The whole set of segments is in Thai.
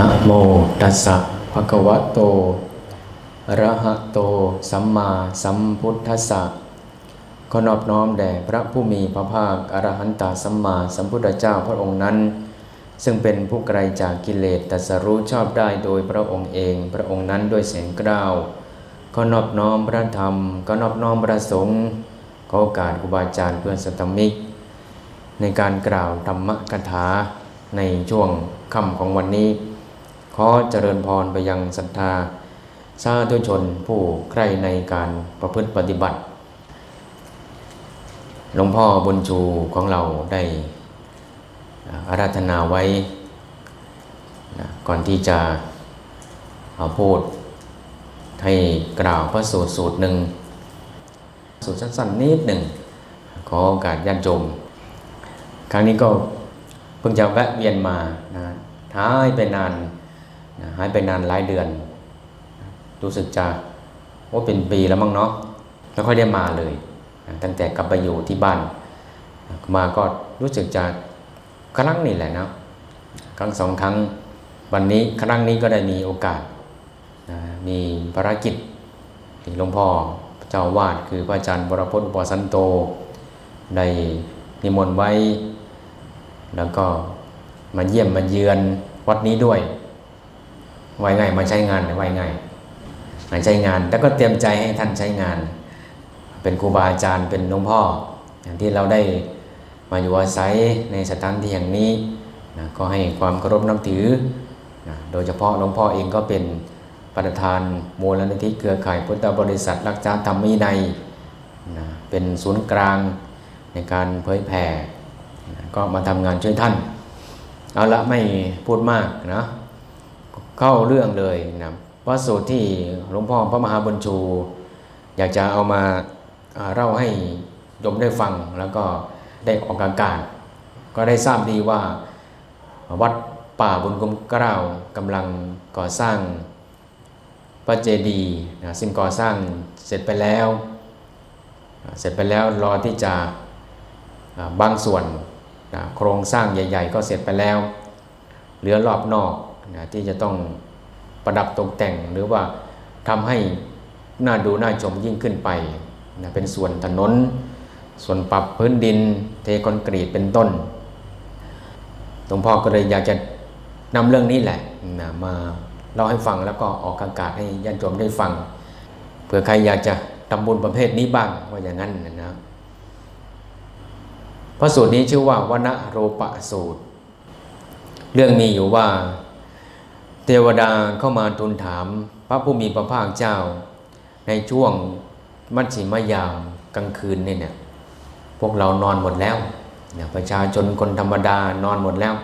นะโมตัสสะภะคะวะโตอะระหะโต สัมมาสัมพุทธัสสะขอนอบน้อมแด่พระผู้มีพระภาคอรหันตสัมมาสัมพุทธเจ้าพระองค์นั้น ซึ่งเป็นผู้ไกลจากกิเลสตัสรู้ชอบได้โดยพระองค์เอง พระองค์นั้นด้วยเสียงกล้าวขอนอบน้อมพระธรรมขอนอบน้อมพระสงฆ์ขอโอกาสครูบาอาจารย์เพื่อนสัตมิก ในการกล่าวธรรมกถาในช่วงค่ำของวันนี้ อเจริญพรไปยังศรัทธาสาธุชนผู้ใคร่ในการประพฤติปฏิบัติ หลวงพ่อบุญชูของเราได้อาราธนาไว้นะก่อนที่จะเอาพูดให้กล่าวพระสูตรสูตรหนึ่ง สูตรสั้นๆนิดหนึ่ง ขอโอกาสญาติโยมครั้งนี้ก็เพิ่งจะแวะเวียนมานะหายไปนาน หายไปนานหลายเดือน รู้สึกจะว่าเป็นปีแล้วมั้งเนาะไม่ค่อยได้มาเลย ตั้งแต่กลับไปอยู่ที่บ้าน มาก็รู้สึกจะครั้งนี้แหละนะครั้งสองครั้งวันนี้ครั้งนี้ก็ได้มีโอกาสมีภารกิจที่หลวงพ่อเจ้าวาดคือพระอาจารย์วรพจน์อุปสันโต ได้นิมนต์ไว้ แล้วก็มาเยี่ยมมาเยือนวัดนี้ด้วย ไว้ไงมาใช้งานไว้ไงมาใช้งาน แล้วก็เตรียมใจให้ท่านใช้งาน เป็นครูบาอาจารย์เป็นหลวงพ่อ อย่างที่เราได้มาอยู่อาศัยในสถานที่แห่งนี้นะก็ให้ความเคารพนับถือนะโดยเฉพาะหลวงพ่อเองก็เป็นประธานมูลนิธิเครือข่ายพุทธบริษัทรักษาธรรมวินัยนะเป็นศูนย์กลางในการเผยแผ่นะก็มาทำงานช่วยท่าน เอาละไม่พูดมากนะ เข้าเรื่องเลยนะพระสูตรที่หลวงพ่อพระมหาบุญชู อยากจะเอามาเล่าให้โยมได้ฟังแล้วก็ได้ออกอากาศก็ได้ทราบดีว่าวัดป่าบุญกุมกล้าวกำลังก่อสร้างพระเจดีย์นะซึ่งก่อสร้างเสร็จไปแล้ว เสร็จไปแล้วรอที่จะบางส่วนนะโครงสร้างใหญ่ ๆ ก็เสร็จไปแล้ว เหลือรอบนอก นะที่จะต้องประดับตกแต่งหรือว่าทำให้น่าดูน่าชมยิ่งขึ้นไปนะเป็นส่วนถนน ส่วนปรับพื้นดิน เทคอนกรีตเป็นต้นหลวงพ่อก็เลยอยากจะนำเรื่องนี้แหละนะมาเล่าให้ฟังแล้วก็ออกอากาศให้ญาติโยมได้ฟังเผื่อใครอยากจะทำบุญประเภทนี้บ้างว่าอย่างนั้นนะนะพระสูตรนี้ชื่อว่าวนโรปสูตร เรื่องมีอยู่ว่า เทวดาเข้ามาทูลถาม พระผู้มีพระภาคเจ้า ในช่วงมัชชิมยามกลางคืนเนี่ยเนี่ยพวกเรานอนหมดแล้วประชาชนคนธรรมดานอนหมดแล้ว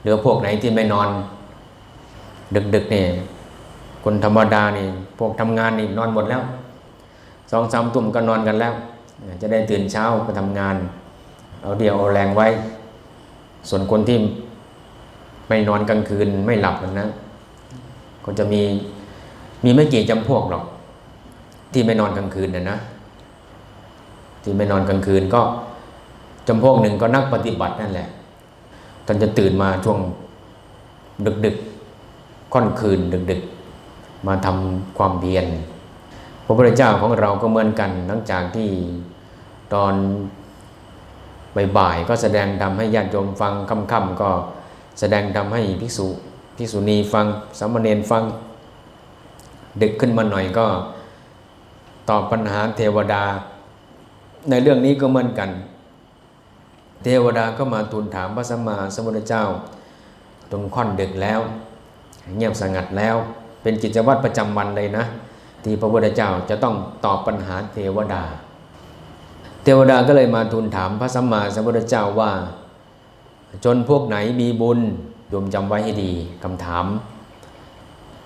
เหลือพวกไหนที่ไม่นอน ดึกๆเนี่ยคนธรรมดานี่พวกทำงานนี่นอนหมดแล้วสองสามตุ่มก็นอนกันแล้ว จะได้ตื่นเช้าไปทำงาน เอาเดียวเอาแรงไว้ ส่วนคนที่ ไม่นอนกลางคืนไม่หลับนะก็จะมีมีไม่กี่จำพวกหรอก ที่ไม่นอนกลางคืนนะนะ ที่ไม่นอนกลางคืนก็จำพวกหนึ่งก็นักปฏิบัตินั่นแหละท่านจะตื่นมาช่วงดึกๆค่อนคืนดึกๆมาทำความเพียรพระพุทธเจ้าของเราก็เหมือนกันหลังจากที่ตอนบ่ายๆก็แสดงธรรมให้ญาติโยมฟังค่ำๆก็ แสดงธรรมให้ภิกษุภิกษุณีฟังสามเณรฟัง ดึกขึ้นมาหน่อยก็ตอบปัญหาเทวดา ในเรื่องนี้ก็เหมือนกัน เทวดาก็มาทูลถามพระสัมมาสัมพุทธเจ้าตรงค่อนดึกแล้ว เงียบสงัดแล้ว เป็นกิจวัตรประจำวันเลยนะ ที่พระพุทธเจ้าจะต้องตอบปัญหาเทวดา เทวดาก็เลยมาทูลถามพระสัมมาสัมพุทธเจ้าว่า จนพวกไหนมีบุญโยมจำไว้ให้ดีคำถาม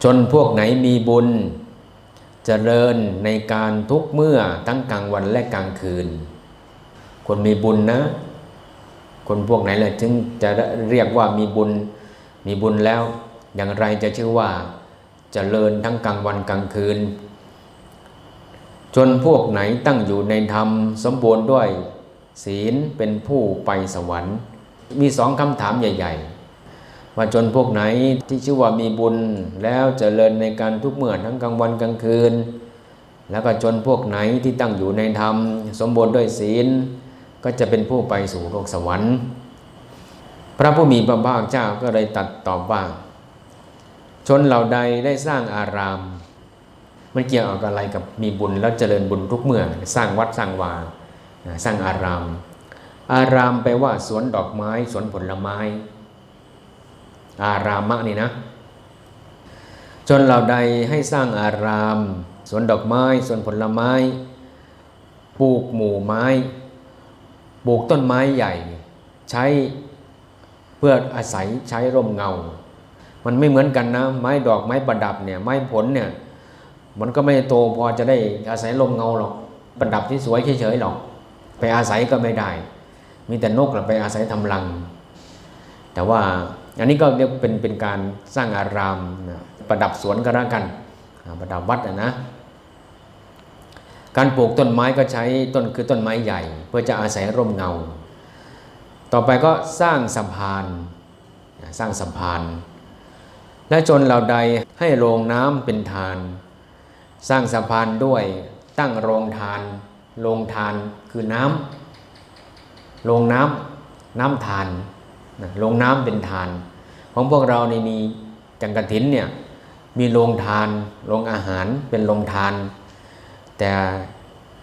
จนพวกไหนมีบุญจเจริญในการทุกเมื่อทั้งกลางวันและกลางคืน คนมีบุญนะ คนพวกไหนเลยถึงจะเรียกว่ามีบุญมีบุญแล้ว อย่างไรจะชื่อว่าจเจริญทั้งกลางวันกลางคืน จนพวกไหนตั้งอยู่ในธรรม สมบูรณ์ด้วยศีลเป็นผู้ไปสวรรค์ มีสองคำถามใหญ่ ๆ ว่าจนพวกไหนที่ชื่อว่ามีบุญแล้วเจริญในการทุกเมื่อทั้งกลางวันกลางคืน แล้วก็จนพวกไหนที่ตั้งอยู่ในธรรม สมบูรณ์ด้วยศีล ก็จะเป็นผู้ไปสู่โลกสวรรค์ พระผู้มีพระภาคเจ้าก็เลยตัดตอบว่าชนเหล่าใดได้สร้างอาราม มันเกี่ยวกับอะไรกับมีบุญแล้วเจริญบุญทุกเมื่อ สร้างวัดสร้างวา สร้างอาราม อารามแปลว่า สวนดอกไม้ สวนผลไม้ อารามะนี่นะ จนเราใดให้สร้างอาราม สวนดอกไม้ สวนผลไม้ ปลูกหมู่ไม้ ปลูกต้นไม้ใหญ่ ใช้เพื่ออาศัยใช้ร่มเงา มันไม่เหมือนกันนะ ไม้ดอกไม้ประดับเนี่ย ไม้ผลเนี่ย มันก็ไม่โตพอจะได้อาศัยลมเงาหรอก ประดับที่สวยเฉยๆหรอก ไปอาศัยก็ไม่ได้ มีแต่นกไปอาศัยทำรัง แต่ว่าอันนี้ก็เรียกเป็นเป็นการสร้างอารามนะประดับสวนก็แล้วกันประดับวัดนะนะการปลูกต้นไม้ก็ใช้ต้นคือต้นไม้ใหญ่ เพื่อจะอาศัยร่มเงา ต่อไปก็สร้างสะพานสร้างสะพาน และจนเราใดให้โรงน้ำเป็นทาน สร้างสะพานด้วยตั้งโรงทาน โรงทานคือน้ำ โรงน้ำน้ำทานนะโรงน้ำเป็นทาน ของพวกเราในมีจังกระถินเนี่ยมีโรงทานโรงอาหารเป็นโรงทาน แต่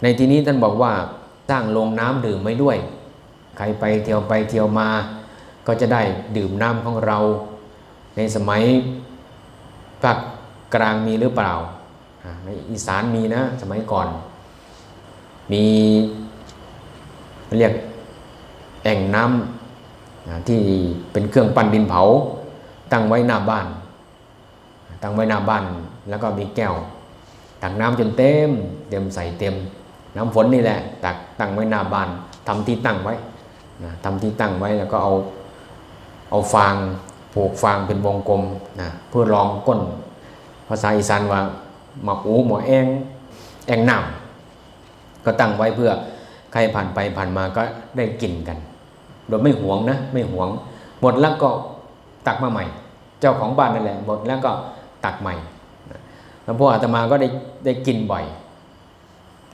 ในที่นี้ท่านบอกว่าสร้างโรงน้ำดื่มไว้ด้วย ใครไปเที่ยวไปเที่ยวมาก็จะได้ดื่มน้ำของเรา ในสมัยภาคกลางมีหรือเปล่าอ่าในอีสานมีนะสมัยก่อน มีเรียก แอ่งน้ำที่เป็นเครื่องปั้นดินเผา ตั้งไว้หน้าบ้าน ตั้งไว้หน้าบ้าน แล้วก็มีแก้ว ตักน้ำจนเต็ม เต็มใส่เต็ม น้ำฝนนี่แหละ ตักตั้งไว้หน้าบ้านทำที่ตั้งไว้นะทำที่ตั้งไว้แล้วก็เอาเอาฟางผูกฟางเป็นวงกลมนะเพื่อรองก้น ภาษาอีสานว่าหมอกอูหมอแองแองน้ำก็ตั้งไว้เพื่อใครผ่านไปผ่านมาก็ได้กินกัน โดยไม่หวงนะ ไม่หวง หมดแล้วก็ตักมาใหม่ เจ้าของบ้านนั่นแหละหมดแล้วก็ตักใหม่แล้วพวกอาตมาก็ได้ได้กินบ่อย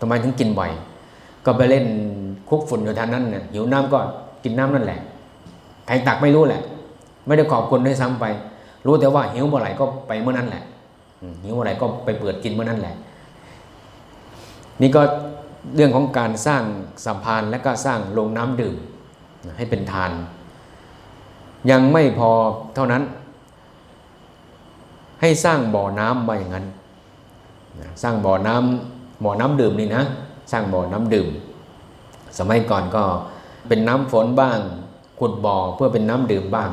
ทำไมถึงกินบ่อย ก็ไปเล่นคุกฝุ่นอยู่ทางนั้นเนี่ยหิวน้ำก็กินน้ำนั่นแหละใครตักไม่รู้แหละ ไม่ได้ขอบคุณด้วยซ้ำไป รู้แต่ว่าหิวเมื่อไหร่ก็ไปเมื่อนั้นแหละหิวเมื่อไหร่ก็ไปเปิดกินเมื่อนั้นแหละ นี่ก็เรื่องของการสร้างสะพานธ์และก็สร้างโรงน้ำดื่ม ให้เป็นทาน ยังไม่พอเท่านั้น ให้สร้างบ่อน้ำมาอย่างนั้นสร้างบ่อน้ำบ่อน้ำดื่มนี่นะ สร้างบ่อน้ำดื่ม สมัยก่อนก็เป็นน้ำฝนบ้างขุดบ่อเพื่อเป็นน้ำดื่มบ้าง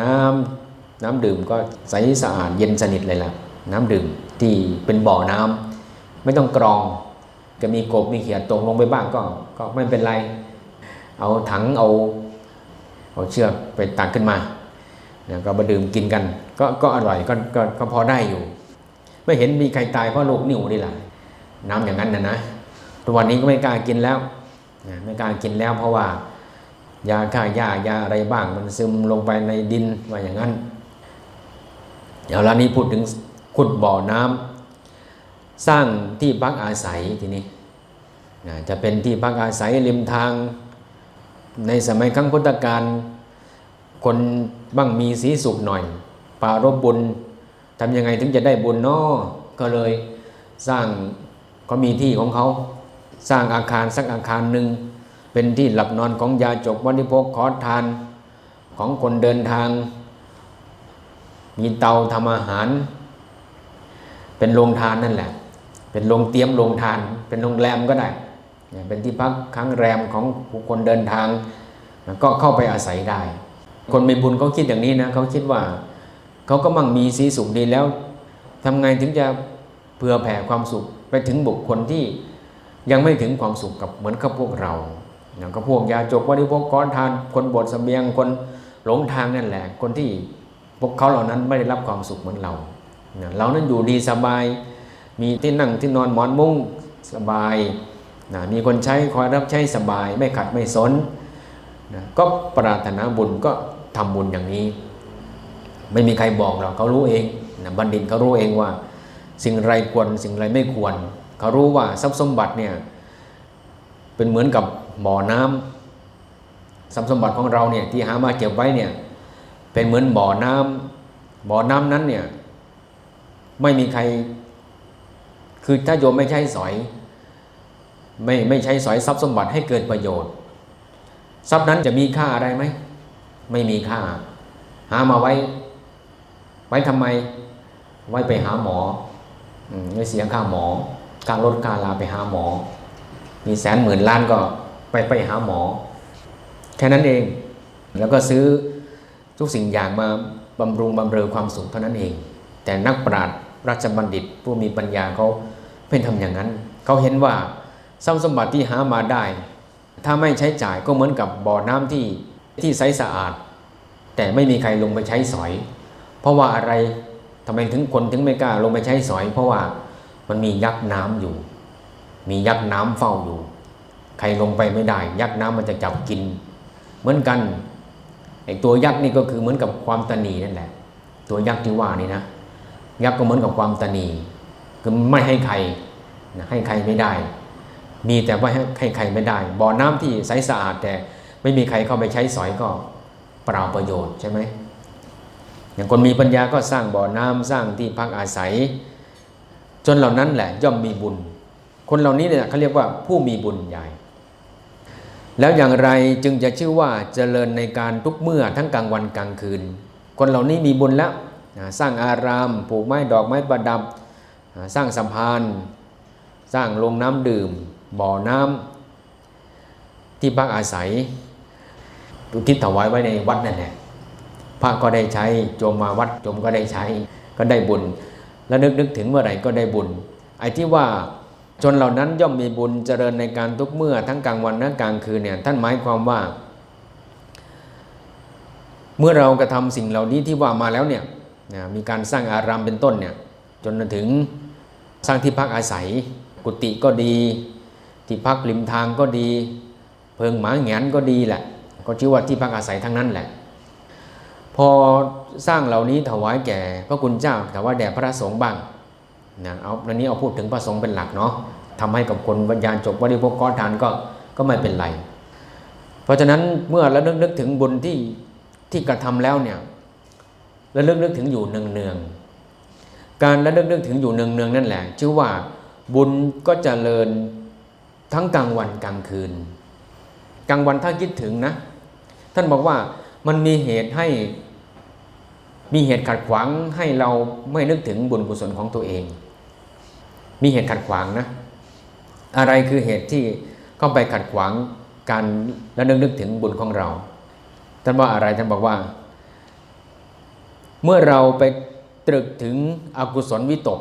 น้ำน้ำดื่มก็ใสสะอาดเย็นสนิทเลยล่ะน้ำดื่มที่เป็นบ่อน้ำไม่ต้องกรองจะมีกบมีเขียดตกลงไปบ้างก็ก็ไม่เป็นไร เอาถังเอาเอาเชือกไปตักขึ้นมาแล้วก็มาดื่มกินกัน ก็ก็อร่อยก็ก็ก็พอได้อยู่ ไม่เห็นมีใครตายเพราะโรคนิ่วนี่แหละน้ำอย่างนั้นนะนะทุกวันนี้ก็ไม่กล้ากินแล้วนะไม่กล้ากินแล้วเพราะว่ายาฆ่าหญ้ายาอะไรบ้าง มันซึมลงไปในดินว่าอย่างนั้นเดี๋ยวเรานี้พูดถึงขุดบ่อน้ำสร้างที่พักอาศัยทีนี้นะจะเป็นที่พักอาศัยริมทาง ในสมัยครั้งพุทธกาลคนบ้างมีสีสุขหน่อย ปารบบุญทำยังไงถึงจะได้บุญนาะก็เลยสร้างก็มีที่ของเขาสร้างอาคารสักอาคารหนึ่งเป็นที่หลับนอนของยาจกวันิพกขอทานของคนเดินทาง มีเตาทำอาหาร เป็นโรงทานนั่นแหละ เป็นโรงเตรียมโรงทาน เป็นโรงแรมก็ได้ เป็นที่พักค้างแรมของผู้คนเดินทาง ก็เข้าไปอาศัยได้ คนมีบุญเขาคิดอย่างนี้นะเขาคิดว่าเขาก็มั่งมีสีสุขดีแล้วทำไงถึงจะเผื่อแผ่ความสุขไปถึงบุคคลที่ยังไม่ถึงความสุขกับเหมือนกับพวกเราอย่างกับพวกยาจกวันิพกก้อนทาน คนบดเสบียงคนหลงทางนั่นแหละ คนที่พวกเขาเหล่านั้นไม่ได้รับความสุขเหมือนเราเนี่ยเรานั้นอยู่ดีสบาย มีที่นั่งที่นอนหมอนมุ้งสบาย นะมีคนใช้คอยรับใช้สบาย ไม่ขัดไม่สนนะก็ปรารถนาบุญก็ทำบุญอย่างนี้ ไม่มีใครบอกหรอกเขารู้เองนะบัณฑิตเขารู้เองว่า สิ่งไรควรสิ่งไรไม่ควร เขารู้ว่าทรัพย์สมบัติเนี่ยเป็นเหมือนกับบ่อน้ำทรัพย์สมบัติของเราเนี่ยที่หามาเก็บไว้เนี่ยเป็นเหมือนบ่อน้ำบ่อน้ำนั้นเนี่ยไม่มีใคร คือถ้าโยมไม่ใช้สอย ไม่ไม่ใช้สอยทรัพย์สมบัติให้เกิดประโยชน์ ทรัพย์นั้นจะมีค่าอะไรไหม ไม่มีค่า หามาไว้ ไว้ทำไม ไว้ไปหาหมอไม่เสียค่าหมอค่ารถค่าลาไปหาหมอ มีแสนหมื่นล้านก็ไปไปหาหมอ แค่นั้นเอง แล้วก็ซื้อทุกสิ่งอย่างมาบำรุงบำเรอความสุขเท่านั้นเอง แต่นักปราชญ์ราชบัณฑิตผู้มีปัญญาเขาไม่ทำอย่างนั้น เขาเห็นว่า ทรัพย์สมบัติที่หามาได้ ถ้าไม่ใช้จ่ายก็เหมือนกับบ่อน้ำที่ที่ใสสะอาด แต่ไม่มีใครลงไปใช้สอย เพราะว่าอะไรทำไมถึงคนถึงไม่กล้าลงไปใช้สอย เพราะว่ามันมียักษ์น้ำอยู่ มียักษ์น้ำเฝ้าอยู่ ใครลงไปไม่ได้ ยักษ์น้ำมันจะจับกิน เหมือนกันไอตัวยักษ์นี่ก็คือเหมือนกับความตนีนั่นแหละ ตัวยักษ์ที่ว่านี่นะยักษ์ก็เหมือนกับความตนีคือไม่ให้ใครให้ใครไม่ได้ มีแต่ว่าให้ใครไม่ได้ บ่อน้ำที่ใสสะอาดแต่ไม่มีใครเข้าไปใช้สอยก็เปล่าประโยชน์ใช่ไหมอย่างคนมีปัญญาก็สร้างบ่อน้ำสร้างที่พักอาศัย จนเหล่านั้นแหละย่อมมีบุญ คนเหล่านี้เนี่ยเขาเรียกว่าผู้มีบุญใหญ่ แล้วอย่างไรจึงจะชื่อว่าเจริญในการทุกเมื่อทั้งกลางวันกลางคืน คนเหล่านี้มีบุญแล้วสร้างอารามปลูกไม้ดอกไม้ประดับ สร้างสะพาน สร้างโรงน้ำดื่ม บ่อน้ำที่พักอาศัยอุทิศถวายไว้ในวัดนั่นแหละพระก็ได้ใช้โจมมาวัดโจมก็ได้ใช้ก็ได้บุญ แล้วนึกนึกถึงเมื่อไหร่ก็ได้บุญ ไอ้ที่ว่าชนเหล่านั้นย่อมมีบุญเจริญในการทุกเมื่อทั้งกลางวันและกลางคืนเนี่ยท่านหมายความว่า เมื่อเรากระทำสิ่งเหล่านี้ที่ว่ามาแล้วเนี่ยนะมีการสร้างอารามเป็นต้นเนี่ยจนถึงสร้างที่พักอาศัย กุฏิก็ดี ที่พักริมทางก็ดี เพิงหมาแงนก็ดีแหละ ก็ชื่อว่าที่พักอาศัยทั้งนั้นแหละ พอสร้างเหล่านี้ถวายแก่พระคุณเจ้าแต่ว่าแด่พระสงฆ์บ้างนะเอาอันนี้เอาพูดถึงพระสงฆ์เป็นหลักเนาะทำให้กับคนวิญญาณจบบริโภคก้อนทานก็ก็ไม่เป็นไร เพราะฉะนั้นเมื่อระลึกนึกถึงบุญที่ที่กระทำแล้วเนี่ยระลึกนึกถึงอยู่เนืองๆการระลึกนึกถึงอยู่เนืองๆนั่นแหละ ชื่อว่าบุญก็จเจริญ ทั้งกลางวันกลางคืน กลางวันถ้าคิดถึงนะ ท่านบอกว่ามันมีเหตุให้มีเหตุขัดขวางให้เราไม่นึกถึงบุญกุศลของตัวเอง มีเหตุขัดขวางนะ อะไรคือเหตุที่เข้าไปขัดขวางการและนึกนึกถึงบุญของเรา ท่านว่าอะไรท่านบอกว่า เมื่อเราไปตรึกถึงอกุศลวิตก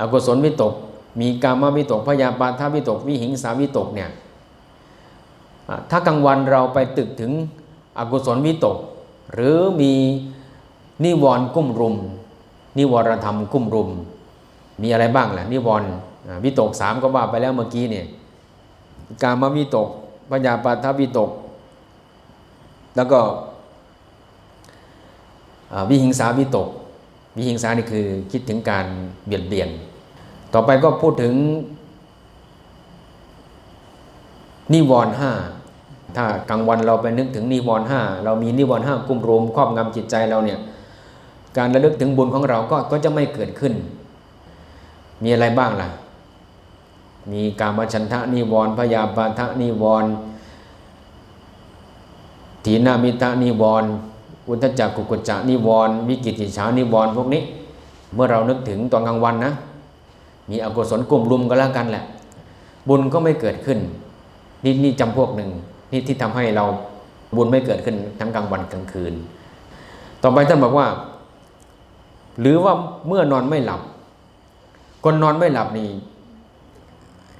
อกุศลวิตก มีกามวิตกพยาบาทวิตกวิหิงสาวิตกเนี่ยถ้ากลางวันเราไปตึกถึงอกุศลวิตก หรือมีนิวรณ์กุ้มรุม นิวรธรรมกุ้มรุม มีอะไรบ้างล่ะนิวรณ์วิตกสามก็ว่าไปแล้วเมื่อกี้เนี่ยกามวิตกพยาปาทวิตก แล้วก็วิหิงสาวิตก วิหิงสานี่คือคิดถึงการเบียดเบียน ต่อไปก็พูดถึง นิวรณ์ห้าถ้ากลางวันเราไปนึกถึงนิวรณ์ห้าเรามีนิวรณ์ห้ากุมรวมครอบงำจิตใจเราเนี่ยการระลึกถึงบุญของเราก็ก็จะไม่เกิดขึ้น มีอะไรบ้างล่ะ มีกามฉันทะนิวรณ์พยาบาทะนิวรณ์ถีนามิตะนิวรณ์อุทจักกุกุจจะนิวรณ์วิกิติฉานิวรณ์พวกนี้ เมื่อเรานึกถึงตอนกลางวันนะ มีอกุศลกลุ่มรุมก็แล้วกันแหละ บุญก็ไม่เกิดขึ้น นี่นี่จำพวกหนึ่งนี่ที่ทำให้เราบุญไม่เกิดขึ้นทั้งกลางวันกลางคืน ต่อไปท่านบอกว่า หรือว่าเมื่อนอนไม่หลับ คนนอนไม่หลับนี่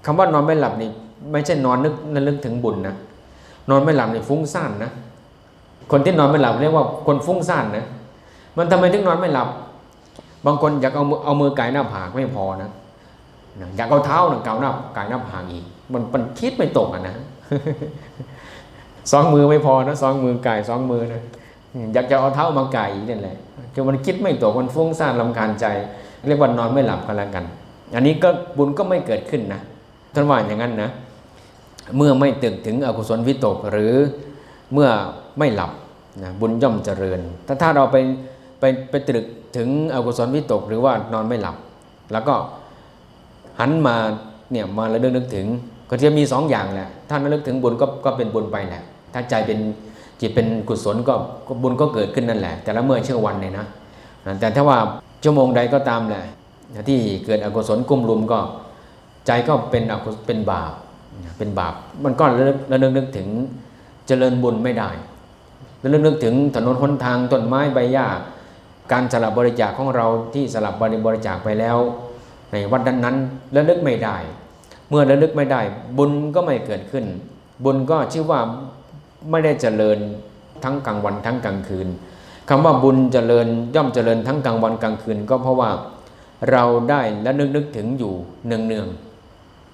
คำว่านอนไม่หลับนี่ไม่ใช่นอนนึกนึกถึงบุญนะนอนไม่หลับนี่ฟุ้งซ่านนะคนที่นอนไม่หลับเรียกว่าคนฟุ้งซ่านนะมันทำไมถึงนอนไม่หลับ บางคนอยากเอาเอามือไก่หน้าผากไม่พอนะ อยากเอาเท้าหนังเกาหน้าไก่หน้าผากอีกมันมันคิดไม่ตกอะนะสองมือไม่พอนะสองมือไก่สองมือนะอยากจะเอาเท้ามาไก่นั่นแหละคือมันคิดไม่ตกมันฟุ้งซ่านลำคาญใจ เรียกว่านอนไม่หลับกันแล้วกัน อันนี้ก็บุญก็ไม่เกิดขึ้นนะท่านว่าอย่างนั้นนะเมื่อไม่ตึกถึงอกุศลวิตกหรือเมื่อไม่หลับนะบุญย่อมเจริญ ถ้าถ้าเราไปไปไปตรึกถึงอกุศลวิตก หรือว่านอนไม่หลับ แล้วก็ หันมาเนี่ยมาระลึกนึกถึง ก็จะมีสองอย่างแหละถ้าระลึกถึงบุญก็ก็เป็นบุญไปแหละ ถ้าใจเป็นจิตเป็นกุศลก็ก็บุญก็เกิดขึ้นนั่นแหละ แต่ละเมื่อเชื่อวันเนี่ยนะ แต่ถ้าว่าชั่วโมงใดก็ตามแหละที่เกิดอกุศลกุ้มลุมก็ใจก็เป็นอกุศเป็นบาปเป็นบาปมันก็ระลึกระลึกนึกถึงเจริญบุญไม่ได้ระลึกนึกถึงถนนหนทางต้นไม้ใบหญ้าการสลับบริจาคของเราที่สลับบริบริจาคไปแล้ว ในวันนั้นนั้นระลึกไม่ได้ เมื่อระลึกไม่ได้ บุญก็ไม่เกิดขึ้น บุญก็ชื่อว่าไม่ได้เจริญทั้งกลางวันทั้งกลางคืนคำว่าบุญเจริญย่อมเจริญทั้งกลางวันกลางคืน ก็เพราะว่าเราได้และนึกนึกถึงอยู่เนืองเนือง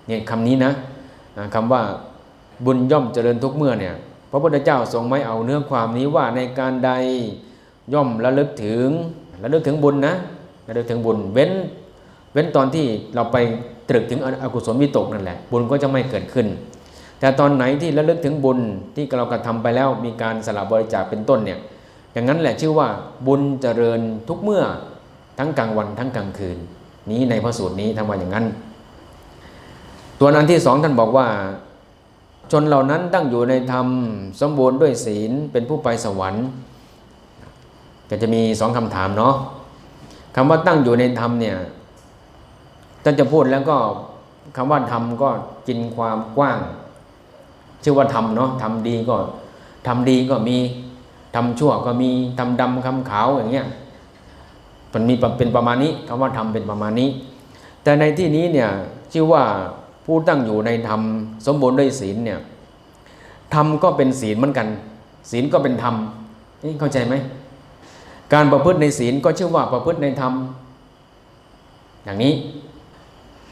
เนี่ยคำนี้นะอ่าคำว่าบุญย่อมเจริญทุกเมื่อเนี่ยพระพุทธเจ้าทรงไม่เอาเนื้อความนี้ว่าในการใดย่อมระลึกถึงระลึกถึงบุญนะระลึกถึงบุญเว้น เว้นตอนที่เราไปตรึกถึงอกุศลวิตกนั่นแหละ บุญก็จะไม่เกิดขึ้น แต่ตอนไหนที่ระลึกถึงบุญที่เรากระทำไปแล้วมีการสละบริจาคเป็นต้นเนี่ยอย่างนั้นแหละชื่อว่าบุญเจริญทุกเมื่อทั้งกลางวันทั้งกลางคืน นี้ในพระสูตรนี้ทำมาอย่างนั้น ตัวนั้นที่สองท่านบอกว่า ชนเหล่านั้นตั้งอยู่ในธรรมสมบูรณ์ด้วยศีลเป็นผู้ไปสวรรค์ก็จะมีสองคำถามเนาะคำว่าตั้งอยู่ในธรรมเนี่ย ท่านจะพูดแล้วก็คำว่าธรรมก็กินความกว้าง ชื่อว่าธรรมเนาะทำดีก็ทำดีก็มีทำชั่วก็มีทำดำคำขาวอย่างเงี้ยมันมีเป็นประมาณนี้คำว่าธรรมเป็นประมาณนี้ แต่ในที่นี้เนี่ยชื่อว่าผู้ตั้งอยู่ในธรรมสมบูรณ์ด้วยศีลเนี่ยธรรมก็เป็นศีลเหมือนกัน ศีลก็เป็นธรรมนี่เข้าใจไหมการประพฤติในศีลก็ชื่อว่าประพฤติในธรรมอย่างนี้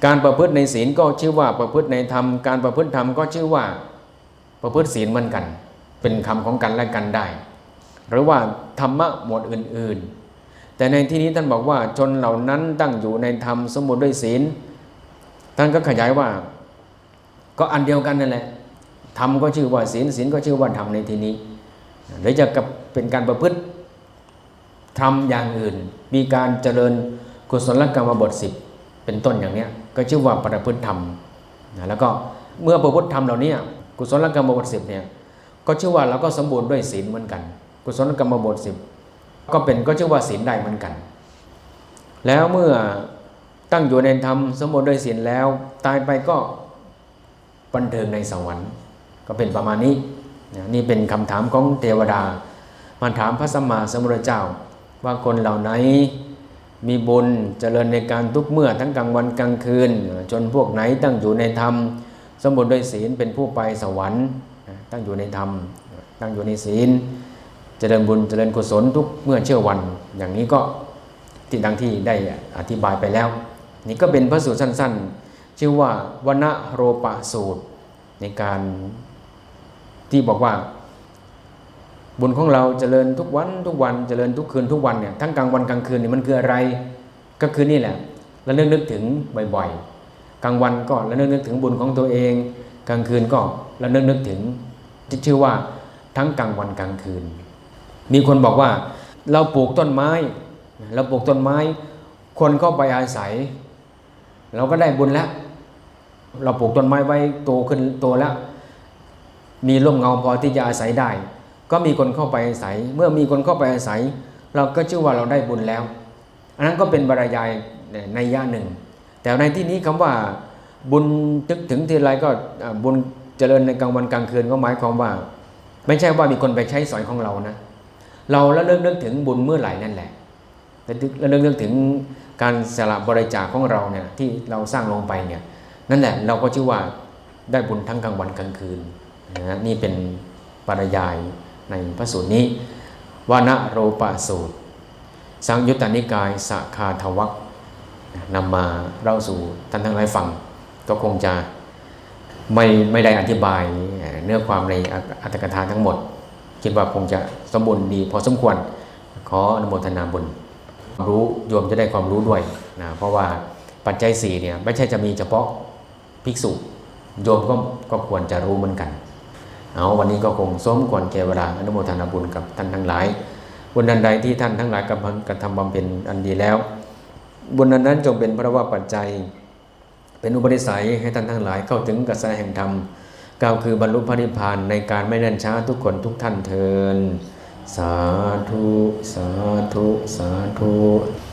การประพฤติในศีลก็ชื่อว่าประพฤติในธรรม การประพฤติธรรมก็ชื่อว่าประพฤติศีลเหมือนกัน เป็นคำของกันและกันได้ หรือว่าธรรมะหมวดอื่น ๆ แต่ในที่นี้ท่านบอกว่าชนเหล่านั้นตั้งอยู่ในธรรมสมบูรณ์ด้วยศีล ท่านก็ขยายว่าก็อันเดียวกันนั่นแหละธรรมก็ชื่อว่าศีลศีลก็ชื่อว่าธรรมในที่นี้หรือจะกับเป็นการประพฤติทำอย่างอื่น มีการเจริญกุศลกรรมบทสิบเป็นต้นอย่างเนี้ย ก็ชื่อว่าประพฤติธรรมนะแล้วก็เมื่อประพฤติธรรมเหล่านี้กุศลกรรมบทสิบเนี่ยก็ชื่อว่าเราก็สมบูรณ์ด้วยศีลเหมือนกัน กุศลกรรมบทสิบก็เป็นก็ชื่อว่าศีลได้เหมือนกัน แล้วเมื่อตั้งอยู่ในธรรมสมบูรณ์ด้วยศีลแล้ว ตายไปก็บันเทิงในสวรรค์ก็เป็นประมาณนี้นี่เป็นคำถามของเทวดามาถามพระสัมมาสัมพุทธเจ้า ว่าคนเหล่าไหน มีบุญเจริญในการทุกเมื่อทั้งกลางวันกลางคืน จนพวกไหนตั้งอยู่ในธรรม สมบูรณ์ด้วยศีลเป็นผู้ไปสวรรค์ตั้งอยู่ในธรรม ตั้งอยู่ในศีล เจริญบุญเจริญกุศลทุกเมื่อเชื่อวัน อย่างนี้ก็ที่ดังที่ได้อธิบายไปแล้ว นี่ก็เป็นพระสูตรสั้น ๆ ชื่อว่าวนโรปสูตรในการที่บอกว่า บุญของเราเจริญทุกวันทุกวันเจริญทุกคืนทุกวันเนี่ยทั้งกลางวันกลางคืนเนี่ยมันคืออะไร ก็คือนี่แหละแล้วนึกนึกถึงบ่อยๆ กลางวันก็แล้วนึกนึกถึงบุญของตัวเอง กลางคืนก็แล้วนึกนึกถึงที่ชื่อว่าทั้งกลางวันกลางคืน มีคนบอกว่าเราปลูกต้นไม้เราปลูกต้นไม้ คนเข้าไปอาศัย เราก็ได้บุญแล้ว เราปลูกต้นไม้ไว้โตขึ้นโตแล้ว มีร่มเงาพอที่จะอาศัยได้ ก็มีคนเข้าไปอาศัย เมื่อมีคนเข้าไปอาศัย เราก็ชื่อว่าเราได้บุญแล้ว อันนั้นก็เป็นบรรยายในย่าหนึ่ง แต่ในที่นี้คำว่าบุญตึกถึงทีไรก็บุญเจริญในกลางวันกลางคืนก็หมายความว่า ไม่ใช่ว่ามีคนไปใช้สอยของเรานะ เราแล้วเลิกนึกถึงบุญเมื่อไหร่นั่นแหละแล้วเลิกนึกถึงการสละบริจาคของเราเนี่ยที่เราสร้างลงไปเนี่ยนั่นแหละเราก็ชื่อว่าได้บุญทั้งกลางวันกลางคืนนะนี่เป็นปริยาย ในพระสูตรนี้วานโรปสูตร สังยุตตนิกายสคาทวักนำมาเล่าสู่ท่านทั้งหลายฟัง ก็คงจะไม่ไม่ได้อธิบายเนื้อความในอัตถกถาทั้งหมด คิดว่าคงจะสมบูรณ์ดีพอสมควร ขออนุโมทนาบุญความรู้โยมจะได้ความรู้ด้วยนะเพราะว่าปัจจัยสี่เนี่ยไม่ใช่จะมีเฉพาะภิกษุ โยมก็ก็ควรจะรู้เหมือนกัน เอาวันนี้ก็คงสมควรแก่เวลาอนุโมทนาบุญกับท่านทั้งหลายบุญนันใดที่ท่านทั้งหลายกำลังกระทำบำเพ็ญอันดีแล้ว บุญนั้นนั้นจงเป็นพระว่าปัจจัย เป็นอุปนิสัยให้ท่านทั้งหลายเข้าถึงกระแสแห่งธรรมกล่าวคือบรรลุพระนิพพานในการไม่เนิ่นช้าทุกคนทุกท่านเทินสาธุ สาธุ สาธุ